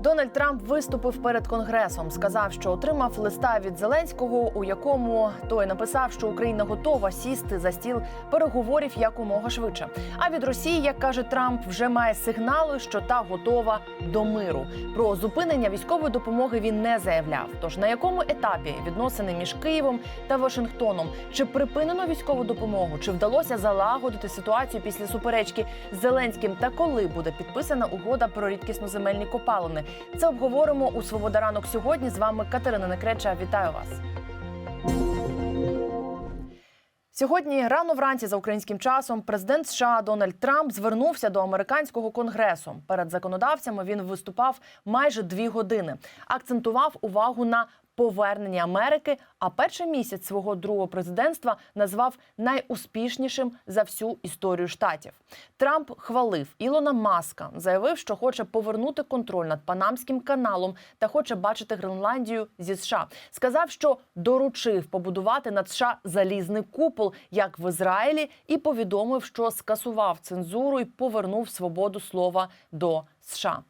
Дональд Трамп виступив перед конгресом. Сказав, що отримав листа від Зеленського, у якому той написав, що Україна готова сісти за стіл переговорів якомога швидше. А від Росії, як каже Трамп, вже має сигнали, що та готова до миру. Про зупинення військової допомоги він не заявляв. Тож на якому етапі відносини між Києвом та Вашингтоном чи припинено військову допомогу, чи вдалося залагодити ситуацію після суперечки з Зеленським, та коли буде підписана угода про рідкісноземельні копалини? Це обговоримо у Свобода ранок сьогодні. З вами Катерина Некреча. Вітаю вас. Сьогодні рано вранці за українським часом президент США Дональд Трамп звернувся до американського конгресу. Перед законодавцями він виступав майже дві години, акцентував увагу на поверненні Америки. А перший місяць свого другого президентства назвав найуспішнішим за всю історію штатів. Трамп хвалив Ілона Маска, заявив, що хоче повернути контроль над Панамським каналом та хоче бачити Гренландію зі США. Сказав, що доручив побудувати над США залізний купол, як в Ізраїлі, і повідомив, що скасував цензуру і повернув свободу слова до США.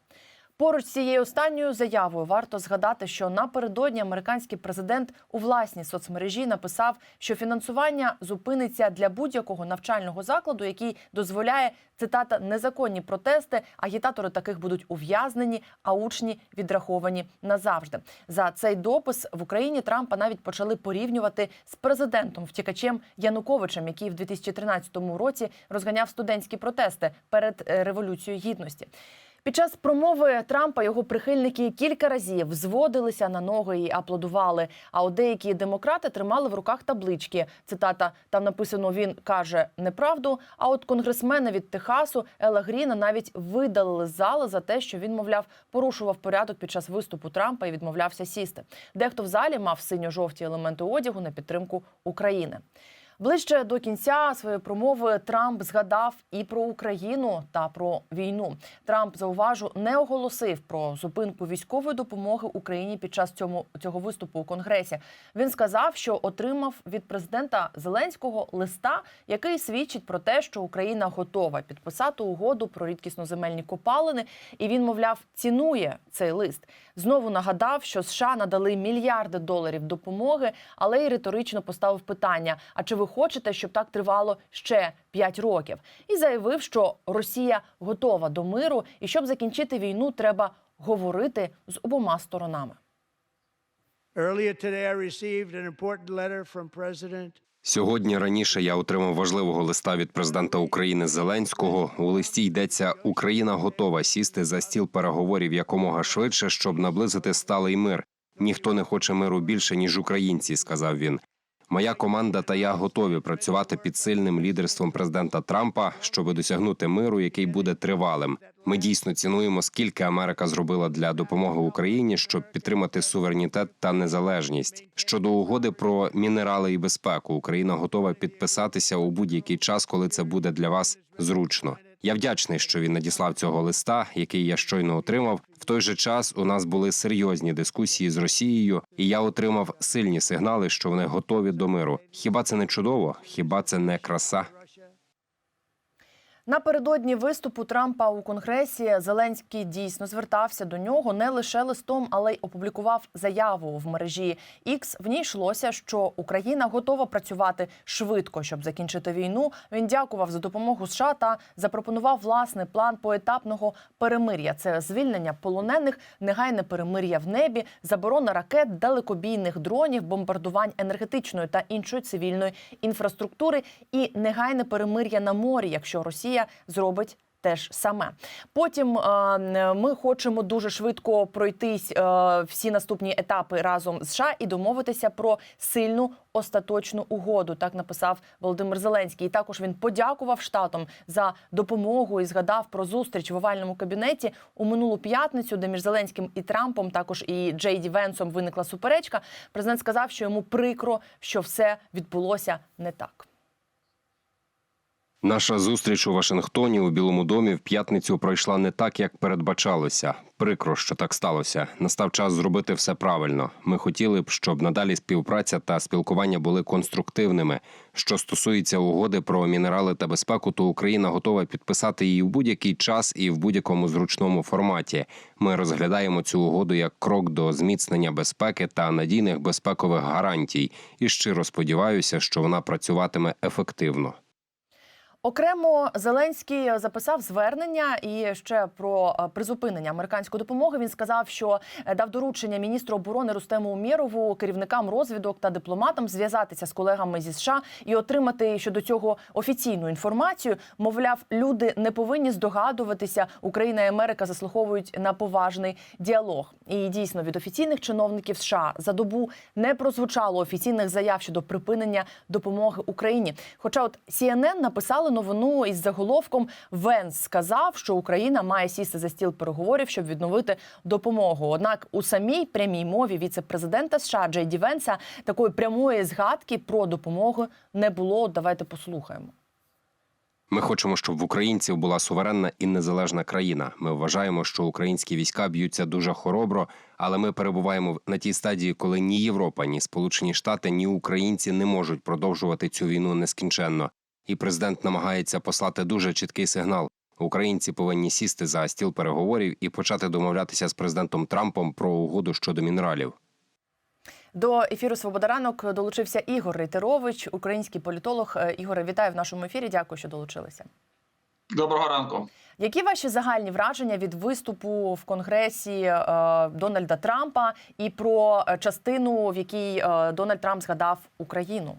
Поруч з цією останньою заявою варто згадати, що напередодні американський президент у власній соцмережі написав, що фінансування зупиниться для будь-якого навчального закладу, який дозволяє цитата незаконні протести. Агітатори таких будуть ув'язнені, а учні відраховані назавжди. За цей допис в Україні Трампа навіть почали порівнювати з президентом втікачем Януковичем, який в 2013 році розганяв студентські протести перед е, революцією гідності. Під час промови Трампа його прихильники кілька разів зводилися на ноги і аплодували. А от деякі демократи тримали в руках таблички. Цитата там написано: він каже неправду. А от конгресмена від Техасу Ела Гріна навіть видалили з зали за те, що він, мовляв, порушував порядок під час виступу Трампа і відмовлявся сісти. Дехто в залі мав синьо-жовті елементи одягу на підтримку України. Ближче до кінця своєї промови Трамп згадав і про Україну та про війну. Трамп зауважу не оголосив про зупинку військової допомоги Україні під час цьому цього виступу у конгресі. Він сказав, що отримав від президента Зеленського листа, який свідчить про те, що Україна готова підписати угоду про рідкісноземельні копалини, і він, мовляв, цінує цей лист. Знову нагадав, що США надали мільярди доларів допомоги, але й риторично поставив питання: а чи ви хочете, щоб так тривало ще 5 років? І заявив, що Росія готова до миру, і щоб закінчити війну, треба говорити з обома сторонами. Earlier today, I received an important letter from President Сьогодні раніше я отримав важливого листа від президента України Зеленського. У листі йдеться Україна готова сісти за стіл переговорів якомога швидше, щоб наблизити сталий мир. Ніхто не хоче миру більше ніж українці, сказав він. Моя команда та я готові працювати під сильним лідерством президента Трампа, щоб досягнути миру, який буде тривалим. Ми дійсно цінуємо, скільки Америка зробила для допомоги Україні, щоб підтримати суверенітет та незалежність. Щодо угоди про мінерали і безпеку, Україна готова підписатися у будь-який час, коли це буде для вас зручно. Я вдячний, що він надіслав цього листа, який я щойно отримав. В той же час у нас були серйозні дискусії з Росією, і я отримав сильні сигнали, що вони готові до миру. Хіба це не чудово? Хіба це не краса? Напередодні виступу Трампа у конгресі Зеленський дійсно звертався до нього не лише листом, але й опублікував заяву в мережі X. В ній йшлося, що Україна готова працювати швидко, щоб закінчити війну. Він дякував за допомогу США та запропонував власний план поетапного перемир'я. Це звільнення полонених, негайне перемир'я в небі, заборона ракет, далекобійних дронів, бомбардувань енергетичної та іншої цивільної інфраструктури і негайне перемир'я на морі, якщо Росія зробить. Теж саме потім е, ми хочемо дуже швидко пройтись е, всі наступні етапи разом з США і домовитися про сильну остаточну угоду. Так написав Володимир Зеленський. І також він подякував штатам за допомогу і згадав про зустріч в овальному кабінеті у минулу п'ятницю, де між Зеленським і Трампом, також і Джей Ді Венсом виникла суперечка. Президент сказав, що йому прикро, що все відбулося не так. Наша зустріч у Вашингтоні у Білому домі в п'ятницю пройшла не так, як передбачалося. Прикро, що так сталося. Настав час зробити все правильно. Ми хотіли б, щоб надалі співпраця та спілкування були конструктивними. Що стосується угоди про мінерали та безпеку, то Україна готова підписати її в будь-який час і в будь-якому зручному форматі. Ми розглядаємо цю угоду як крок до зміцнення безпеки та надійних безпекових гарантій. І щиро сподіваюся, що вона працюватиме ефективно. Окремо Зеленський записав звернення і ще про е, призупинення американської допомоги. Він сказав, що е, дав доручення міністру оборони Рустему Умєрову, керівникам розвідок та дипломатам зв'язатися з колегами зі США і отримати щодо цього офіційну інформацію. Мовляв, люди не повинні здогадуватися. Україна і Америка заслуховують на поважний діалог. І дійсно від офіційних чиновників США за добу не прозвучало офіційних заяв щодо припинення допомоги Україні. Хоча, от CNN написали новину із заголовком Венс сказав, що Україна має сісти за стіл переговорів, щоб відновити допомогу. Однак у самій прямій мові віце-президента США Джей Ді Венса такої прямої згадки про допомогу не було. Давайте послухаємо. Ми хочемо, щоб в українців була суверенна і незалежна країна. Ми вважаємо, що українські війська б'ються дуже хоробро, але ми перебуваємо на тій стадії, коли ні Європа, ні Сполучені Штати, ні українці не можуть продовжувати цю війну нескінченно. І президент намагається послати дуже чіткий сигнал. Українці повинні сісти за стіл переговорів і почати домовлятися з президентом Трампом про угоду щодо мінералів. До ефіру Свобода ранок долучився Ігор Рейтерович, український політолог. Е, Ігоре, вітаю в нашому ефірі. Дякую, що долучилися. Доброго ранку. Які ваші загальні враження від виступу в Конгресі е, Дональда Трампа і про частину, в якій е, Дональд Трамп згадав Україну?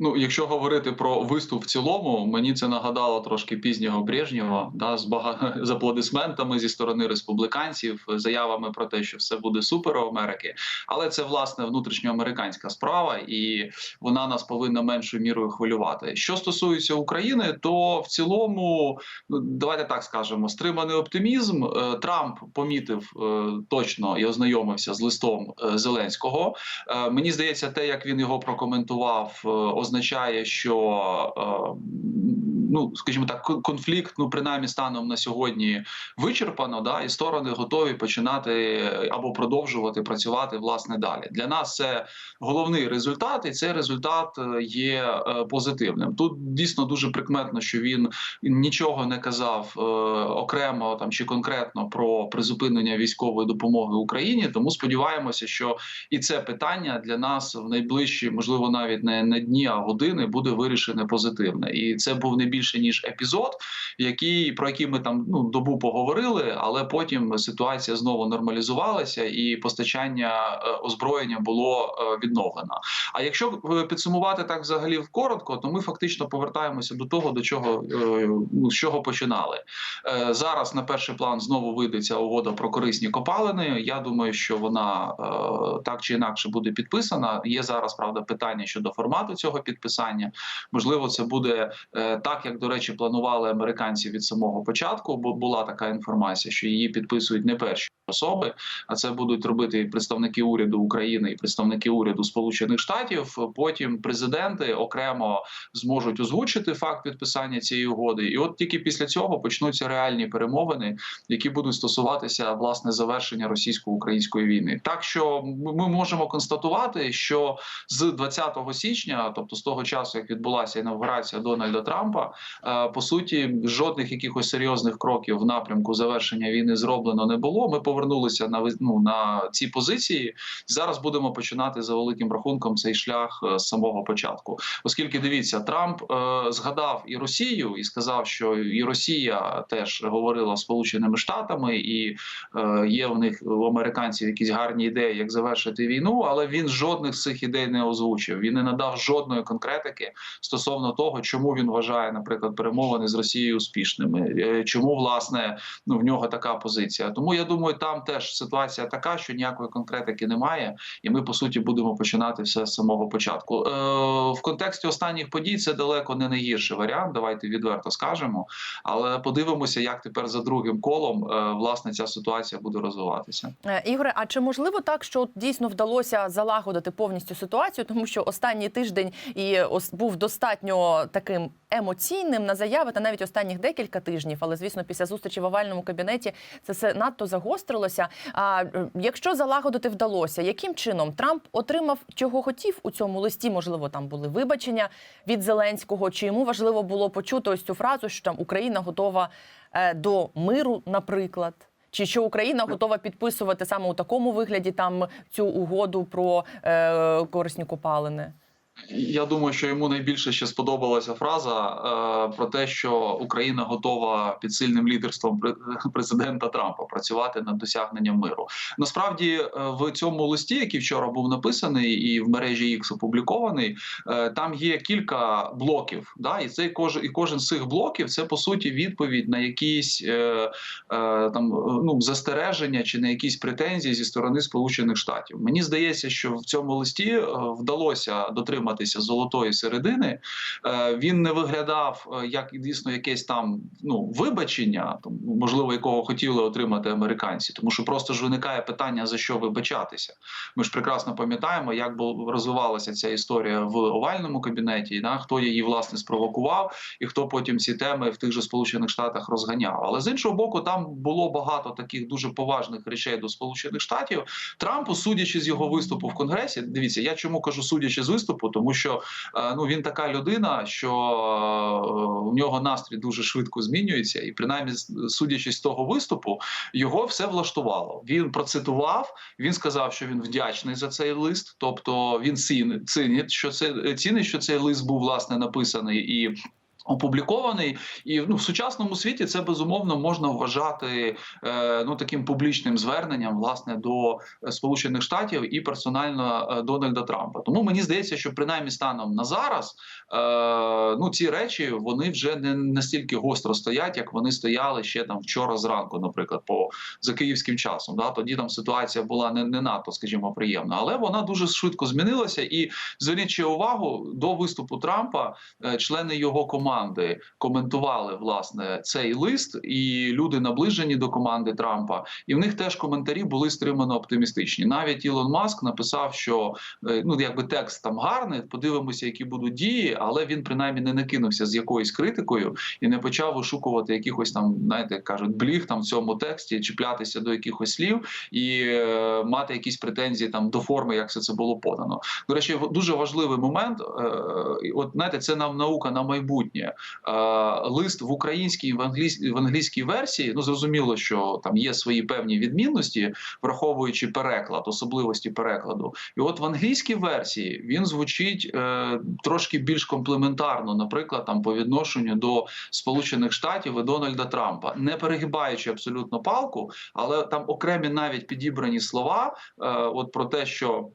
Ну, якщо говорити про виступ в цілому, мені це нагадало трошки пізнього Брежнєва, да, з бага... з аплодисментами зі сторони республіканців, заявами про те, що все буде супер у Америки. Але це власне внутрішньоамериканська справа, і вона нас повинна меншою мірою хвилювати. Що стосується України, то в цілому, ну давайте так скажемо, стриманий оптимізм. Е, Трамп помітив е, точно і ознайомився з листом е, Зеленського. Мені здається, те, як він його прокоментував, означає, що е, ну, скажімо так, кон- конфлікт, ну принаймні станом на сьогодні вичерпано, да, і сторони готові починати або продовжувати працювати власне далі. Для нас це головний результат, і цей результат е, є е, позитивним. Тут дійсно дуже прикметно, що він нічого не казав е, окремо там чи конкретно про призупинення військової допомоги Україні. Тому сподіваємося, що і це питання для нас в найближчі, можливо, навіть не на дні, а години буде вирішене позитивне. І це був не більше ніж епізод, який про який ми там ну добу поговорили, але потім ситуація знову нормалізувалася, і постачання е, озброєння було е, відновлено. А якщо е, підсумувати так взагалі коротко, то ми фактично повертаємося до того, до чого ну, з чого починали. Зараз на перший план знову вийде угода про корисні копалини. Я думаю, що вона так чи інакше буде підписана. Є зараз правда питання щодо формату цього. Можливо, це буде е, так, як до речі, планували американці від самого початку. Бо була така інформація, що її підписують не перші особи, а це будуть робити представники уряду України і представники уряду Сполучених Штатів. Потім президенти окремо зможуть озвучити факт підписання цієї угоди, і от тільки після цього почнуться реальні перемовини, які будуть стосуватися власне завершення російсько-української війни. Так що ми можемо констатувати, що з 20 січня, тобто з того часу, як відбулася інавгурація Дональда Трампа, е, по суті, жодних якихось серйозних кроків в напрямку завершення війни зроблено не було. Ми повернулися на ну, на ці позиції. Зараз будемо починати за великим рахунком цей шлях е, з самого початку, оскільки дивіться, Трамп е, згадав і Росію і сказав, що і Росія теж говорила з Сполученими Штатами, і е, є в них у американців якісь гарні ідеї, як завершити війну, але він жодних з цих ідей не озвучив. Він не надав жодної конкретики стосовно того, чому він вважає, наприклад, перемовини з Росією успішними, Е, чому власне ну в нього така позиція. Тому я думаю, там теж ситуація така, що ніякої конкретики немає, і ми по суті будемо починати все з самого початку. Е, в контексті останніх подій це далеко не найгірший варіант. Давайте відверто скажемо. Але подивимося, як тепер за другим колом е, власне ця ситуація буде розвиватися. Е, Ігоре, а чи можливо так, що дійсно вдалося залагодити повністю ситуацію, тому що останній тиждень і ос- був достатньо таким емоційним на заяви та навіть останніх декілька тижнів. Але звісно, після зустрічі в овальному кабінеті це все надто загострилося. А е, якщо залагодити вдалося, яким чином Трамп отримав чого хотів у цьому листі? Можливо, там були вибачення від Зеленського, чи йому важливо було почути ось цю фразу, що там Україна готова е, до миру, наприклад. Чи що Україна готова підписувати саме у такому вигляді там цю угоду про е, корисні копалини? Я думаю, що йому найбільше ще сподобалася фраза е, про те, що Україна готова під сильним лідерством президента Трампа працювати над досягненням миру. Насправді, е, в цьому листі, який вчора був написаний і в мережі X опублікований, е, там є кілька блоків. Да, і цей кожен і кожен з цих блоків це по суті відповідь на якісь е, е, там ну застереження чи на якісь претензії зі сторони Сполучених Штатів. Мені здається, що в цьому листі е, вдалося дотриматися золотої середини. Е, Він не виглядав е, як дійсно якесь там ну вибачення, можливо, якого хотіли отримати американці, тому що просто ж виникає питання за що вибачатися. Ми ж прекрасно пам'ятаємо, як розвивалася ця історія в овальному кабінеті, да, хто її власне спровокував, і хто потім ці теми в тих же Сполучених Штатах розганяв. Але з іншого боку, там було багато таких дуже поважних речей до Сполучених Штатів. Трампу, судячи з його виступу в Конгресі, дивіться, я чому кажу судячи з виступу, тому що е, ну він така людина, що е, у нього настрій дуже швидко змінюється, і принаймні, судячи з того виступу, його все влаштувало. Він процитував. Він сказав, що він вдячний за цей лист, тобто він цінить, що це цінить, що цей лист був власне написаний і. Опублікований і ну в сучасному світі це безумовно можна вважати е, ну таким публічним зверненням власне до е, Сполучених Штатів і персонально е, Дональда Трампа. Тому мені здається, що принаймні станом на зараз е, ну ці речі вони вже не настільки гостро стоять, як вони стояли ще там вчора зранку, наприклад, по за київським часом. Да, тоді там ситуація була не, не надто, скажімо, приємна, але вона дуже швидко змінилася. І зверніть увагу до виступу Трампа, е, члени його команди коментували власне цей лист, і люди наближені до команди Трампа, і в них теж коментарі були стримано оптимістичні. Навіть Ілон Маск написав, що е, ну якби текст там гарний, подивимося, які будуть дії, але він принаймні не накинувся з якоюсь критикою і не почав вишукувати якихось там, знаєте, кажуть, бліг там в цьому тексті, чіплятися до якихось слів і е, мати якісь претензії там до форми, як все це було подано. До речі, дуже важливий момент. Е, от знаєте, це нам наука на майбутнє. Е, лист в українській в англійській в англійській версії. Ну зрозуміло, що там є свої певні відмінності, враховуючи переклад, особливості перекладу. І от в англійській версії він звучить е, трошки більш комплементарно, наприклад, там по відношенню до Сполучених Штатів і Дональда Трампа, не перегибаючи абсолютно палку, але там окремі навіть підібрані слова, е, от про те, що.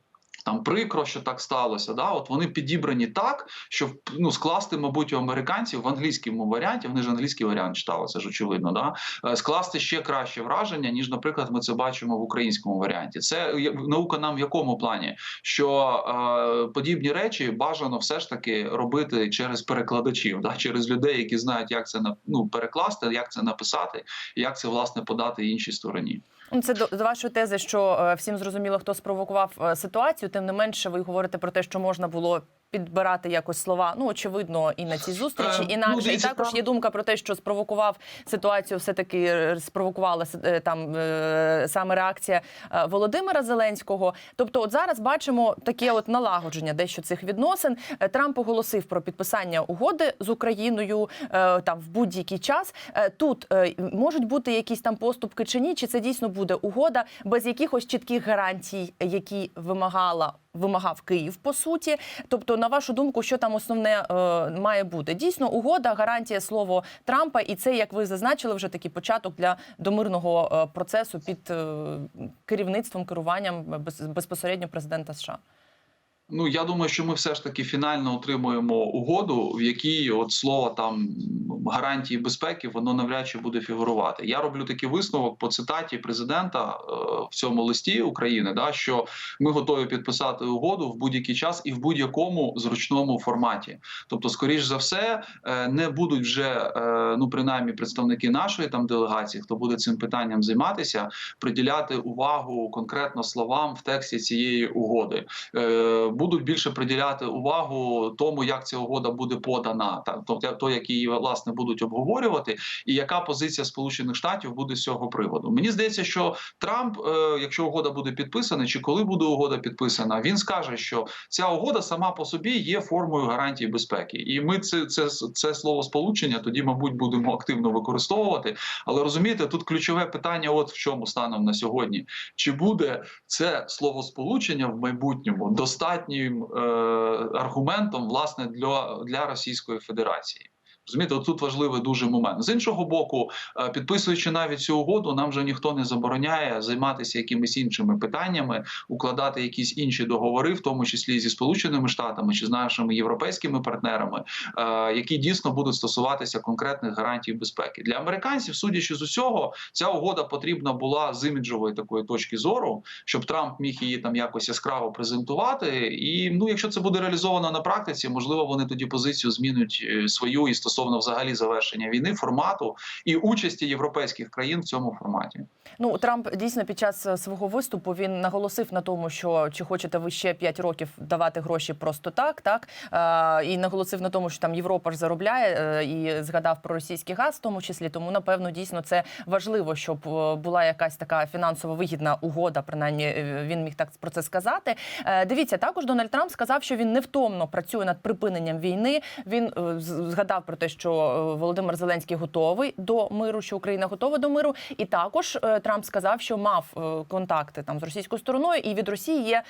Там прикро, що так сталося. Да, от вони підібрані так, що ну скласти, мабуть, у американців в англійському варіанті. Вони ж англійський варіант читали, ж очевидно. Да е, скласти ще краще враження, ніж, наприклад, ми це бачимо в українському варіанті. Це наука нам в якому плані? Що е, подібні речі бажано все ж таки робити через перекладачів, да, через людей, які знають, як це ну, перекласти, як це написати, як це власне подати іншій стороні. Це до, до вашої тези, що е, всім зрозуміло, хто спровокував е, ситуацію. Тим не менше, ви говорите про те, що можна було підбирати якось слова. Ну очевидно, і на цій зустрічі. Е, ну, і також є думка про те, що спровокував ситуацію, все таки спровокувала е, там е, саме реакція е, Володимира Зеленського. Тобто, от зараз бачимо таке от налагодження дещо цих відносин. Е, Трамп оголосив про підписання угоди з Україною е, там в будь-який час. Е, Тут е, можуть бути якісь там поступки чи ні, чи це дійсно буде угода без якихось чітких гарантій, які вимагала вимагав Київ по суті. Тобто, на вашу думку, що там основне е, має бути? Дійсно, угода, гарантія слово Трампа, і це, як ви зазначили, вже такий початок для домирного е, процесу під е, керівництвом керуванням без, безпосередньо президента США. Ну я думаю, що ми все ж таки фінально отримуємо угоду, в якій от слово там гарантії безпеки воно навряд чи буде фігурувати. Я роблю такий висновок по цитаті президента е, в цьому листі України, да що ми готові підписати угоду в будь-який час і в будь-якому зручному форматі. Тобто, скоріш за все, е, не будуть вже е, ну принаймні представники нашої там делегації, хто буде цим питанням займатися, приділяти увагу конкретно словам в тексті цієї угоди. Е, будуть більше приділяти увагу тому, як ця угода буде подана, та тобто то, як її власне будуть обговорювати, і яка позиція Сполучених Штатів буде з цього приводу. Мені здається, що Трамп, е, якщо угода буде підписана, чи коли буде угода підписана, він скаже, що ця угода сама по собі є формою гарантії безпеки, і ми це, це, це слово сполучення тоді, мабуть, будемо активно використовувати. Але розумієте, тут ключове питання: от в чому станом на сьогодні: чи буде це словосполучення в майбутньому достатнім е, аргументом власне для, для Російської Федерації? Розумієте, тут важливий дуже момент. З іншого боку, е, підписуючи навіть цю угоду, нам вже ніхто не забороняє займатися якимись іншими питаннями, укладати якісь інші договори, в тому числі зі Сполученими Штатами чи з нашими європейськими партнерами, е, які дійсно будуть стосуватися конкретних гарантій безпеки для американців. Судячи з усього, ця угода потрібна була з іміджової такої точки зору, щоб Трамп міг її там якось яскраво презентувати. І ну, якщо це буде реалізовано на практиці, можливо, вони тоді позицію змінять е, свою і стосовно взагалі завершення війни, формату і участі європейських країн в цьому форматі. Ну Трамп дійсно під час е, свого виступу він наголосив на тому, що чи хочете ви ще 5 років давати гроші просто так, так е, і наголосив на тому, що там Європа ж заробляє е, і згадав про російський газ, в тому числі. Тому напевно дійсно це важливо, щоб була якась така фінансово вигідна угода. Принаймні він міг так про це сказати. Дивіться, також Дональд Трамп сказав, що він невтомно працює над припиненням війни. Він згадав про те, що е, Володимир Зеленський готовий до миру, що Україна готова до миру, і також е, Трамп сказав, що мав е, контакти там з російською стороною, і від Росії є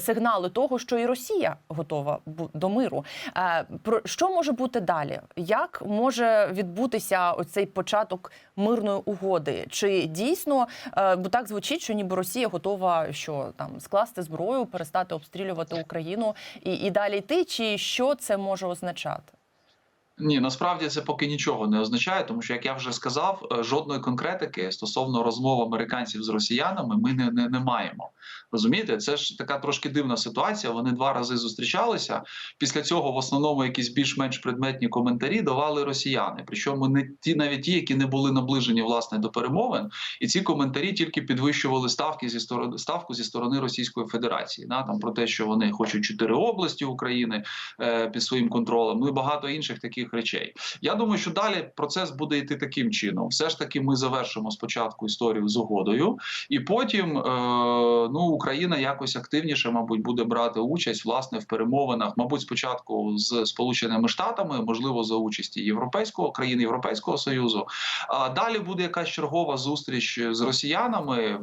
сигнали того, що і Росія готова до миру. Про що може бути далі? Як може відбутися оцей початок мирної угоди? Чи дійсно бо так звучить, що ніби Росія готова що там скласти зброю, перестати обстрілювати Україну і, і далі йти? Чи що це може означати? Ні, насправді це поки нічого не означає, тому що як я вже сказав, е, жодної конкретики стосовно розмов американців з росіянами ми не, не, не маємо. Розумієте, це ж така трошки дивна ситуація. Вони два рази зустрічалися. Після цього в основному якісь більш-менш предметні коментарі давали росіяни. Причому не ті, навіть ті, які не були наближені власне до перемовин, і ці коментарі тільки підвищували ставки зі сторони ставку зі сторони Російської Федерації. Да, там про те, що вони хочуть чотири області України е, під своїм контролем. Ну і багато інших таких речей. Я думаю, що далі процес буде йти таким чином. Все ж таки, ми завершимо спочатку історію з угодою, і потім е, ну Україна якось активніше, мабуть, буде брати участь власне в перемовинах. Мабуть, спочатку з Сполученими Штатами, можливо, за участі європейського країн Європейського союзу. А далі буде якась чергова зустріч з росіянами.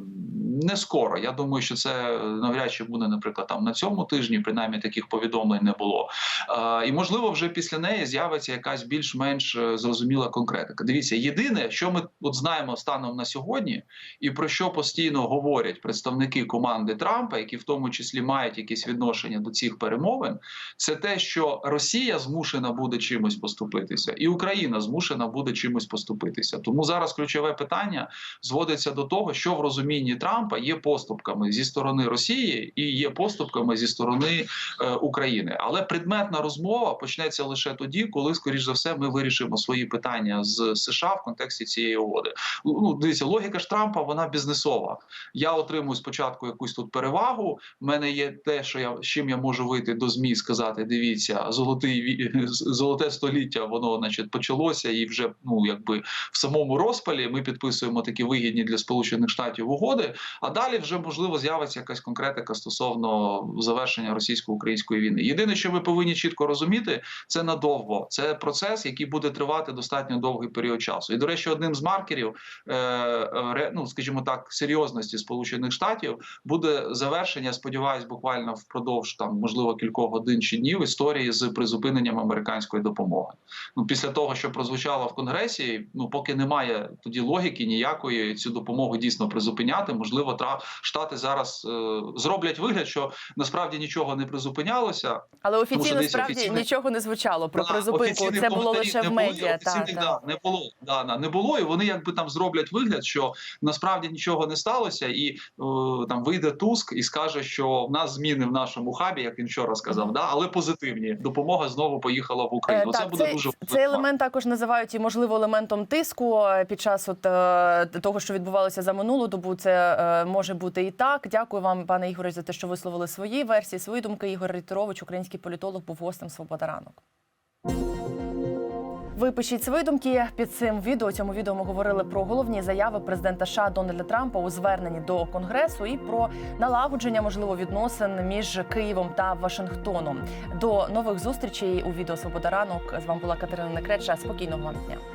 Не скоро. Я думаю, що це навряд чи буде, наприклад, там на цьому тижні, принаймні таких повідомлень не було. Е, і можливо, вже після неї з'явиться якась більш-менш е, зрозуміла конкретика. Дивіться, єдине, що ми от знаємо станом на сьогодні, і про що постійно говорять представники команди Трампа, які в тому числі мають якісь відношення до цих перемовин, це те, що Росія змушена буде чимось поступитися, і Україна змушена буде чимось поступитися. Тому зараз ключове питання зводиться до того, що в розумінні Трампа є поступками зі сторони Росії і є поступками зі сторони е, України. Але предметна розмова почнеться лише тоді, коли, скоріш за все, ми вирішимо свої питання з США в контексті цієї угоди. Ну дивіться, логіка ж Трампа вона бізнесова. Я отримую спочатку якусь тут перевагу. В мене є те, що я з чим я можу вийти до змі сказати: дивіться, золотий золоте століття, воно значить почалося, і вже ну якби в самому розпалі ми підписуємо такі вигідні для Сполучених Штатів угоди. А далі вже можливо з'явиться якась конкретика стосовно завершення російсько-української війни. Єдине, що ви повинні чітко розуміти, це надовго. Це процес, який буде тривати достатньо довгий період часу. І до речі, одним з маркерів е, е, ну, скажімо так, серйозності Сполучених Штатів буде завершення. Сподіваюсь, буквально впродовж там можливо кількох годин чи днів історії з призупиненням американської допомоги. Ну після того, що прозвучало в конгресі, ну поки немає тоді логіки ніякої цю допомогу дійсно призупиняти. Можливо, штати зараз е, зроблять вигляд, що насправді нічого не призупинялося. Але що, офіційно дивіться, справді офіційне- нічого не звучало про Да, призупинку. Офіційних Це було лише не в було, медіа. Та, та. не було. Да, да, не було, і вони якби там зроблять вигляд, що насправді нічого не сталося, і е, там вийде Туск і скаже, що в нас зміни в нашому хабі, як він вчора сказав, да, але позитивні. Допомога знову поїхала в Україну. Е, Це так, буде цей, дуже цей елемент також називають і можливо елементом тиску е, під час от е, того, що відбувалося за минулу добу. Це е, може бути і так. Дякую вам, пане Ігоре, за те, що висловили свої версії, свої думки. Ігор Рітерович, український політолог, був гостем Свобода ранок. Ви пишіть свої думки під цим відео. Цьому відео ми говорили про головні заяви президента США Дональда Трампа у зверненні до конгресу і про налагодження можливо відносин між Києвом та Вашингтоном. До нових зустрічей у відео Свобода ранок. З вами була Катерина Некреча. Спокійного вам дня.